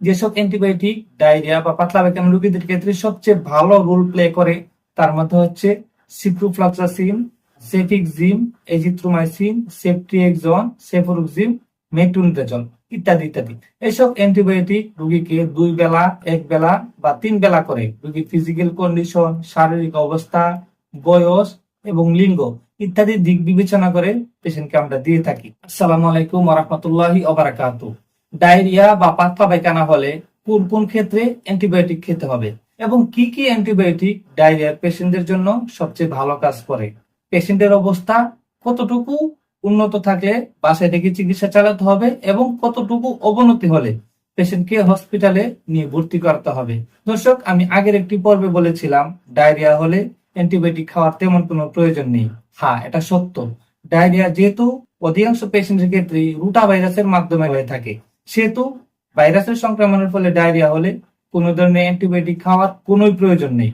যেসব antibiotic, diarrhoea বা পাতলা পায়খানা রোগীদের ক্ষেত্রে সবচেয়ে ভালো রোল প্লে করে, তার মধ্যে হচ্ছে ciprofloxacin cefixime azithromycin ceftriaxone cefuroxime metronidazole ইত্যাদি ইত্যাদি। এসব অ্যান্টিবায়োটিক রোগীকে দুই বেলা, এক বেলা বা তিন বেলা করে রোগীর ফিজিক্যাল কন্ডিশন শারীরিক অবস্থা, বয়স এবং লিঙ্গ ইত্যাদি দিক বিবেচনা করে পেশেন্টকে আমরা দিয়ে থাকি। আসসালামু আলাইকুম ওরহমতুল্লাহি ওবারাকাত ডায়রিয়া বা পাতলা পায়খানা হলে কোন কোন ক্ষেত্রে অ্যান্টিবায়োটিক খেতে হবে এবং কি কি অ্যান্টিবায়োটিক ডায়রিয়ার পেশেন্টদের জন্য সবচেয়ে ভালো কাজ করে? পেশেন্টের অবস্থা কতটুকু উন্নত থাকলে বাসায় থেকে চিকিৎসা চালাতে হবে এবং কতটুকু অবনতি হলে পেশেন্টকে হসপিটালে নিয়ে ভর্তি করতে হবে? দর্শক, আমি আগের একটি পর্বে বলেছিলাম, ডায়রিয়া হলে অ্যান্টিবায়োটিক খাওয়ার তেমন কোনো প্রয়োজন নেই। হ্যাঁ এটা সত্য। ডায়রিয়া যেহেতু অধিকাংশ পেশেন্টের ক্ষেত্রে রুটা ভাইরাসের মাধ্যমে হয়ে থাকে। সেহেতু ভাইরাসের সংক্রমণের ফলে ডায়রিয়া হলে কোনো ধরনের অ্যান্টিবায়োটিক খাওয়ার কোনোই প্রয়োজন নেই।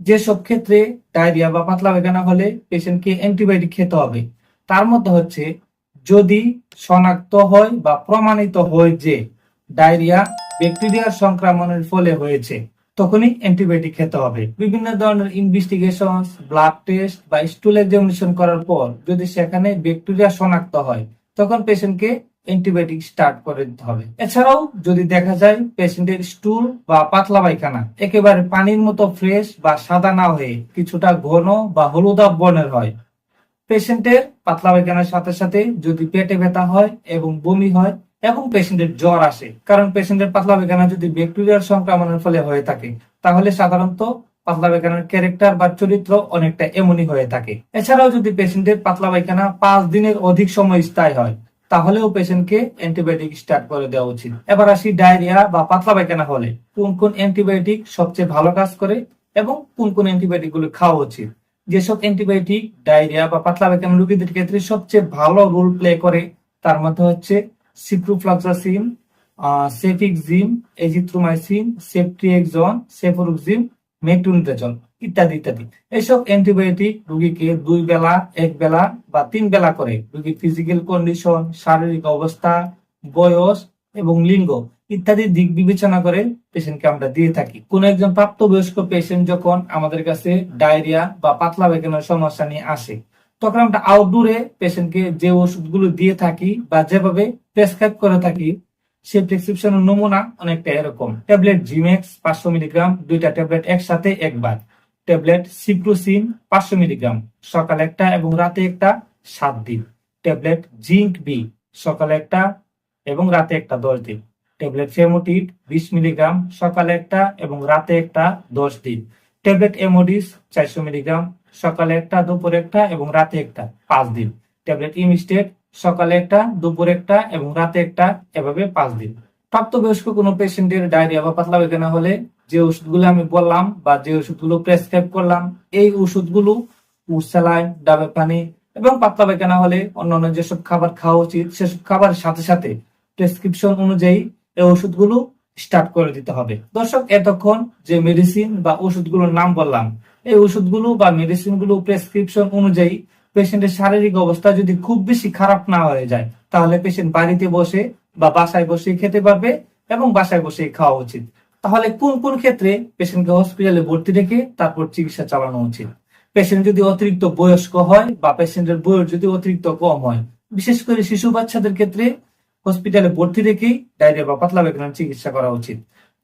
যেসব ক্ষেত্রে ডায়রিয়া বা পাতলা পায়খানা হলে পেশেন্টকে অ্যান্টিবায়োটিক খেতে হবে। তার মধ্যে হচ্ছে, যদি শনাক্ত হয় বা প্রমাণিত হয় যে ডায়রিয়া ব্যাকটেরিয়ার সংক্রমণের ফলে হয়েছে তখনই অ্যান্টিবায়োটিক খেতে হবে। বিভিন্ন ধরনের ইনভেস্টিগেশন ব্লাড টেস্ট বা স্টুল এক্সামিনেশন করার পর যদি সেখানে ব্যাকটেরিয়া শনাক্ত হয়, তখন পেশেন্টকে অ্যান্টিবায়োটিক স্টার্ট করে দিতে হবে। এছাড়াও যদি দেখা যায় পেশেন্টের স্টুল বা পাতলা পায়খানা একেবারে পানির মতো ফ্রেশ বা সাদা না হয়ে কিছুটা ঘন বা হলুদাব বর্ণের হয় পেশেন্টের পাতলা পায়খানার সাথে সাথে যদি পেটে ব্যথা হয় এবং বমি হয় এবং পেশেন্টের জ্বর আসে। কারণ পেশেন্টের পাতলা পায়খানা যদি ব্যাকটেরিয়ার সংক্রমণের ফলে হয়ে থাকে, তাহলে সাধারণত পাতলা পায়খানার ক্যারেক্টার বা চরিত্র অনেকটা এমনই হয়ে থাকে। এছাড়াও যদি পেশেন্টের পাতলা পায়খানা পাঁচ দিনের অধিক সময় স্থায়ী হয়, তাহলেও পেশেন্টকে অ্যান্টিবায়োটিক স্টার্ট করে দেওয়া উচিত। এবার আসি ডায়রিয়া বা পাতলা পায়খানা হলে। কোন কোন অ্যান্টিবায়োটিক সবচেয়ে ভালো কাজ করে এবং কোন কোন অ্যান্টিবায়োটিকগুলো খাওয়া উচিত? যেসব অ্যান্টিবায়োটিক ডায়রিয়া বা পাতলা পায়খানা রোগীদের ক্ষেত্রে সবচেয়ে ভালো রোল প্লে করে, তার মধ্যে হচ্ছে ciprofloxacin cefixime azithromycin ceftriaxone cefuroxime metronidazole ইত্যাদি ইত্যাদি। এসব অ্যান্টিবায়োটিক রোগীকে দুই বেলা, এক বেলা বা তিন বেলা করে রোগীর ফিজিক্যাল কন্ডিশন শারীরিক অবস্থা, বয়স এবং লিঙ্গ ইত্যাদি দিক বিবেচনা করে পেশেন্টকে আমরা দিয়ে থাকি। কোন একজন প্রাপ্তবয়স্ক পেশেন্ট যখন আমাদের কাছে ডায়রিয়া বা পাতলা পায়খানার সমস্যা নিয়ে আসে তখন আমরা আউটডোরে পেশেন্টকে যে ওষুধগুলো দিয়ে থাকি বা যেভাবে প্রেসক্রাইব করে থাকি, সেই প্রেসক্রিপশনের নমুনা অনেকটা এরকম। ট্যাবলেট জিমেক্স পাঁচশো মিলিগ্রাম দুইটা ট্যাবলেট একসাথে একবার ট্যাবলেট সিপ্রোসিন পাঁচশো মিলিগ্রাম সকালে একটা এবং রাতে একটা সাত দিন। ট্যাবলেট জিঙ্ক বি সকালে একটা এবং রাতে একটা দশ দিন। ট্যাবলেট ফেমোটিড বিশ মিলিগ্রাম সকালে একটা এবং রাতে একটা দশ দিন। ট্যাবলেট এমোডিস চারশো মিলিগ্রাম সকালে একটা, দুপুরে একটা এবং রাতে একটা। পাঁচ দিন। ট্যাবলেট ইমিস্টেট সকালে একটা, দুপুরে একটা এবং রাতে একটা, এভাবে পাঁচ দিন। প্রাপ্তবয়স্ক কোনো পেশেন্টের ডায়রিয়া বা পাতলা পায়খানা হলে যে ওষুধগুলো আমি বললাম বা যে ওষুধগুলো প্রেসক্রাইব করলাম, এই ওষুধগুলো উর্সালাইন ডাবের পানি এবং পাতলা পায়খানা হলে অন্যান্য যেসব খাবার খাওয়া উচিত, সেসব খাবারের সাথে সাথে প্রেসক্রিপশন অনুযায়ী এই ওষুধগুলো স্টার্ট করে দিতে হবে। দর্শক, এতক্ষণ যে মেডিসিন বা ওষুধগুলোর নাম বললাম এই ওষুধগুলো বা মেডিসিনগুলো প্রেসক্রিপশন অনুযায়ী পেশেন্টের শারীরিক অবস্থা যদি খুব বেশি খারাপ না হয়ে যায়, তাহলে পেশেন্ট বাড়িতে বসে বা বাসায় বসে খেতে পারবে এবং বাসায় বসে খাওয়া উচিত। তাহলে কোন কোন ক্ষেত্রে পেশেন্টকে হসপিটালে ভর্তি রেখে তারপর চিকিৎসা চালানো উচিত? পেশেন্ট যদি অতিরিক্ত বয়স্ক হয় বা পেশেন্টের বয়স যদি অতিরিক্ত কম হয়, বিশেষ করে শিশু বাচ্চাদের ক্ষেত্রে হসপিটালে ভর্তি রেখেই ডায়রিয়া বা পাতলা পায়খানার চিকিৎসা করা উচিত।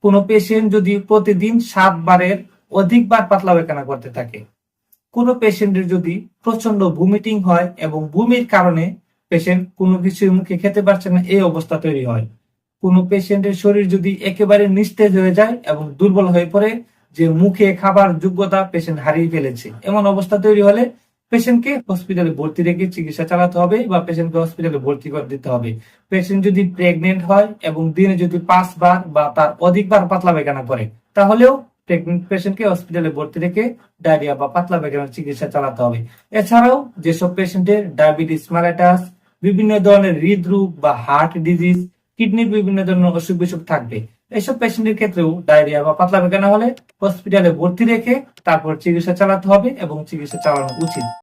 কোনো পেশেন্ট যদি প্রতিদিন সাত বারের অধিকবার পাতলা পায়খানা করতে থাকে। কোনো পেশেন্টের যদি প্রচণ্ড ভুমিটিং হয় এবং ভূমির কারণে পেশেন্ট কোনো কিছু মুখে খেতে পারছে না, এই অবস্থা তৈরি হয়। কোনো পেশেন্টের শরীর যদি একেবারে নিস্তেজ হয়ে যায় এবং দুর্বল হয়ে পড়ে, যে মুখে খাবার যোগ্যতা পেশেন্ট হারিয়ে ফেলেছে। এমন অবস্থা তৈরি হলে পেশেন্টকে হসপিটালে ভর্তি রেখে চিকিৎসা চালাতে হবে বা পেশেন্টকে হসপিটালে ভর্তি করে দিতে হবে। পেশেন্ট যদি প্রেগনেন্ট হয় এবং দিনে যদি পাঁচবার বা তার অধিকবার পাতলা পায়খানা করে, তাহলেও প্রেগনেন্ট পেশেন্টকে হসপিটালে ভর্তি রেখে ডায়রিয়া বা পাতলা পায়খানার চিকিৎসা চালাতে হবে। এছাড়াও যেসব পেশেন্টের ডায়াবেটিস মারাটাস বিভিন্ন ধরনের হৃদরোগ বা হার্ট ডিজিজ, কিডনির বিভিন্ন ধরনের অসুখ বিসুখ থাকবে এইসব পেশেন্টের ক্ষেত্রেও ডায়রিয়া বা পাতলা পায়খানা হলে হসপিটালে ভর্তি রেখে তারপর চিকিৎসা চালাতে হবে এবং চিকিৎসা চালানো উচিত।